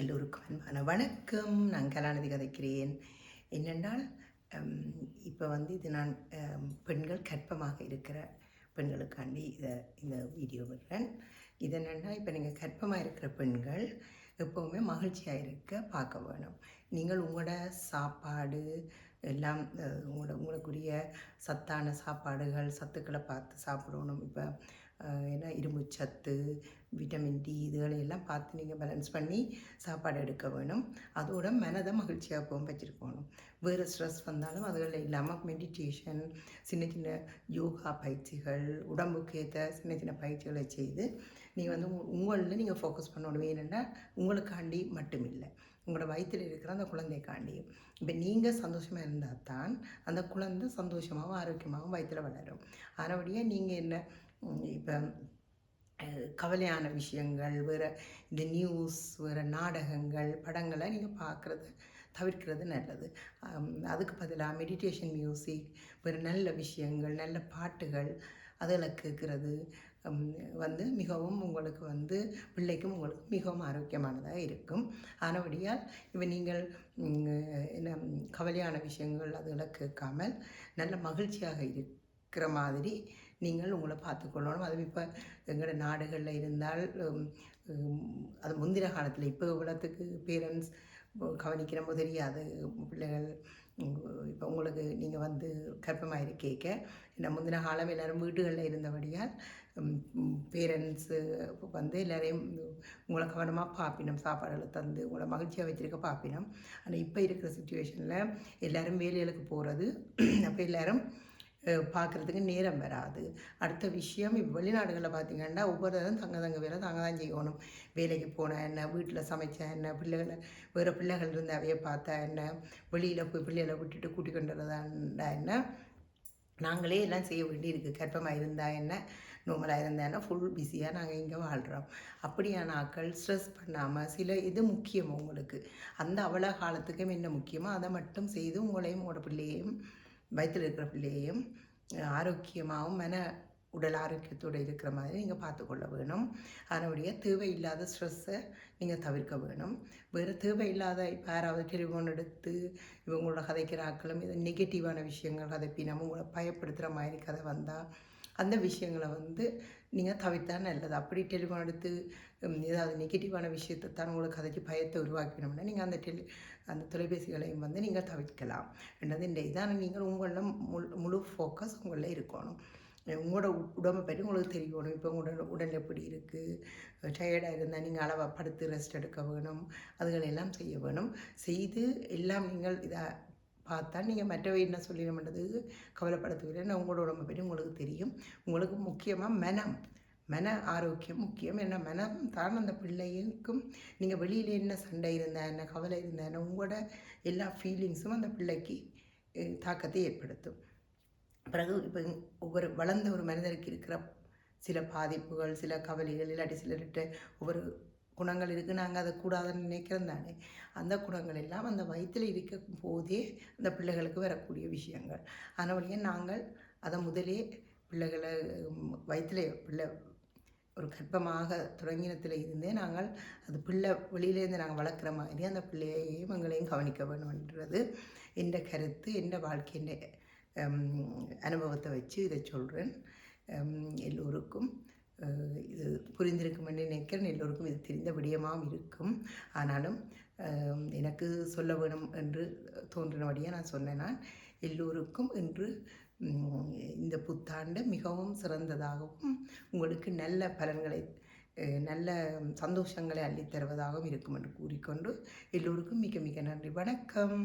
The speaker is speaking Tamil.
எல்லோருக்கும் அன்பான வணக்கம். நான் கலாநிதி கதைக்கிறேன். என்னென்றால் இப்போ வந்து இது நான் பெண்கள் கற்பமாக இருக்கிற பெண்களுக்காண்டி இதை இந்த வீடியோ விடுறேன். இது என்னென்னா இப்போ நீங்கள் கற்பமாக இருக்கிற பெண்கள் எப்போவுமே மகிழ்ச்சியாக இருக்க பார்க்க வேணும். நீங்கள் உங்களோட சாப்பாடு எல்லாம் உங்களோட உங்களுக்குரிய சத்தான சாப்பாடுகள் சத்துக்களை பார்த்து சாப்பிடணும். இப்போ என்ன இரும்பு சத்து விட்டமின் டி இதுகளை எல்லாம் பார்த்து நீங்கள் பேலன்ஸ் பண்ணி சாப்பாடு எடுக்க வேணும். அதோட மனதை மகிழ்ச்சியாக போகும் வச்சுருக்கணும் வேறு ஸ்ட்ரெஸ் வந்தாலும் அதுகளில் இல்லாமல் மெடிடேஷன் சின்ன சின்ன யோகா பயிற்சிகள் உடம்புக்கு ஏற்ற சின்ன சின்ன பயிற்சிகளை செய்து நீங்கள் வந்து உங்களில் நீங்கள் ஃபோக்கஸ் பண்ணணும் ஏன்னா உங்களுக்காண்டி மட்டும் இல்லை உங்களோட வயிற்றில் இருக்கிற அந்த குழந்தைக்காண்டியும் இப்போ நீங்கள் சந்தோஷமாக இருந்தால் தான் அந்த குழந்தை சந்தோஷமாகவும் ஆரோக்கியமாகவும் வயிற்றில் வளரும். அதனபடியாக நீங்கள் என்ன இப்போ கவலையான விஷயங்கள் வேறு இந்த நியூஸ் வேறு நாடகங்கள் படங்களை நீங்கள் பார்க்குறது தவிர்க்கிறது நல்லது. அதுக்கு பதிலாக மெடிடேஷன் மியூசிக் வேறு நல்ல விஷயங்கள் நல்ல பாட்டுகள் அதில் கேட்குறது வந்து மிகவும் உங்களுக்கு வந்து பிள்ளைக்கும் உங்களுக்கு மிகவும் ஆரோக்கியமானதாக இருக்கும். ஆனபடியால் இப்போ நீங்கள் என்ன கவலையான விஷயங்கள் அதெல்லாம் கேட்காமல் நல்ல மகிழ்ச்சியாக இருக்கிற மாதிரி நீங்கள் உங்களை பார்த்துக்கொள்ளணும் அது இப்போ எங்களோட நாடுகளில் இருந்தால் அது முந்தின காலத்தில் இப்போ இவ்வளோத்துக்கு பேரண்ட்ஸ் கவனிக்கிறமோ தெரியாது. பிள்ளைகள் இப்போ உங்களுக்கு நீங்கள் வந்து கர்ப்பமாக இருக்கேக்க என்ன முந்தின காலம் எல்லோரும் வீடுகளில் இருந்தபடியால் பேரண்ட்ஸு வந்து எல்லோரையும் உங்களை கவனமாக பார்ப்பினோம். சாப்பாடுகளை தந்து உங்களை மகிழ்ச்சியாக வச்சுருக்க பார்ப்பினோம். ஆனால் இப்போ இருக்கிற சுச்சுவேஷனில் எல்லோரும் வேலைகளுக்கு போகிறது அப்போ எல்லோரும் பார்க்குறதுக்கு நேரம் வராது. அடுத்த விஷயம் இப்போ வெளிநாடுகளில் பார்த்தீங்கன்னா ஒவ்வொருத்தரும் தங்க தங்க வேலை தாங்க தான் செய்யணும். வேலைக்கு போனால் என்ன? வீட்டில் சமைச்சா என்ன? பிள்ளைகளை வேறு பிள்ளைகள் இருந்து அவையை பார்த்தா என்ன? வெளியில் போய் பிள்ளைகளை விட்டுட்டு கூட்டி கொண்டு வரதா என்ன? நாங்களே எல்லாம் செய்ய வேண்டியிருக்கு. கர்ப்பமாக இருந்தால் என்ன? நோமலாக இருந்தால் என்ன? ஃபுல் பிஸியாக நாங்கள் இங்கே வாழ்கிறோம் அப்படியான ஆட்கள் ஸ்ட்ரெஸ் பண்ணாமல் சில இது முக்கியம் உங்களுக்கு. அந்த அவல காலத்துக்கும் என்ன முக்கியமோ அதை மட்டும் செய்து உங்களையும் உங்களோட பிள்ளையையும் வயிற்றில் இருக்கிற பிள்ளையையும் ஆரோக்கியமாகவும் மன உடல் ஆரோக்கியத்தோடு இருக்கிற மாதிரி நீங்கள் பார்த்துக்கொள்ள வேணும். அதனுடைய தேவையில்லாத ஸ்ட்ரெஸ்ஸை நீங்கள் தவிர்க்க வேணும். வேறு தேவையில்லாத இப்போ யாராவது டெலிஃபோன் எடுத்து இவங்களோட கதைக்கிற ஆக்களும் இது நெகட்டிவான விஷயங்கள் கதைப்பினம் உங்களை பயப்படுத்துகிற மாதிரி கதை வந்தால் அந்த விஷயங்களை வந்து நீங்கள் தவிர்த்தா நல்லது. அப்படி டெலிஃபோன் எடுத்து ஏதாவது நெகட்டிவான விஷயத்தை தான் உங்களுக்கு கதைக்கு பயத்தை உருவாக்கணும்னா நீங்கள் அந்த டெலி அந்த தொலைபேசிகளையும் வந்து நீங்கள் தவிர்க்கலாம். ரெண்டாவது இந்த இதான நீங்கள் உங்களோட முழு முழு ஃபோக்கஸ் உங்களில் இருக்கணும். உங்களோட உடம்பை பற்றி உங்களுக்கு தெரியணும். இப்போ உங்களோட உடல் எப்படி இருக்குது டயர்டாக இருந்தால் நீங்கள் அளவாக படுத்து ரெஸ்ட் எடுக்க வேணும். அதுகளெல்லாம் செய்ய வேணும். செய்து எல்லாம் நீங்கள் இதாக பார்த்தா நீங்கள் மற்றவை என்ன சொல்லிடணுன்றது கவலைப்படுத்துவீங்க. நான் உங்களோட உடம்பு பற்றி உங்களுக்கு தெரியும். உங்களுக்கு முக்கியமாக மனம். மன ஆரோக்கியம் முக்கியம். ஏன்னா மனம் தான் அந்த பிள்ளைக்கும் நீங்கள் வெளியில் என்ன சண்டை இருந்தா என்ன கவலை இருந்தால் என்ன உங்களோட எல்லா ஃபீலிங்ஸும் அந்த பிள்ளைக்கு தாக்கத்தை ஏற்படுத்தும். பிறகு இப்போ ஒவ்வொரு வளர்ந்த ஒரு மனிதருக்கு இருக்கிற சில பாதிப்புகள் சில கவலைகள் இல்லாட்டி சிலர்கிட்ட ஒவ்வொரு குணங்கள் இருக்குது நாங்கள் அதை கூடாதுன்னு நினைக்கிறோம் தானே. அந்த குணங்கள் எல்லாம் அந்த வயிற்றில் இருக்கும் போதே அந்த பிள்ளைகளுக்கு வரக்கூடிய விஷயங்கள். அதனாலேயே நாங்கள் அதை முதலே பிள்ளைகளை வயிற்றில் பிள்ளை ஒரு கர்ப்பமாக தொடங்கினத்தில் இருந்தே நாங்கள் அது பிள்ளை வெளியிலேருந்து நாங்கள் வளர்க்குற மாதிரி அந்த பிள்ளையையும் எங்களையும் கவனிக்க வேணும்ன்றது என்ற கருத்து என்ற வாழ்க்கையின் அனுபவத்தை வச்சு இதை சொல்கிறேன் எல்லோருக்கும் இது இது என்று நினைக்கிறேன். எல்லோருக்கும் இது தெரிந்த விடயமாகவும் இருக்கும். ஆனாலும் எனக்கு சொல்ல வேணும் என்று தோன்றினபடியாக நான் சொன்னேன். நான் எல்லோருக்கும் இன்று இந்த புத்தாண்டு மிகவும் சிறந்ததாகவும் உங்களுக்கு நல்ல பலன்களை நல்ல சந்தோஷங்களை அள்ளித் தருவதாகவும் இருக்கும் என்று கூறிக்கொண்டு எல்லோருக்கும் மிக மிக நன்றி. வணக்கம்.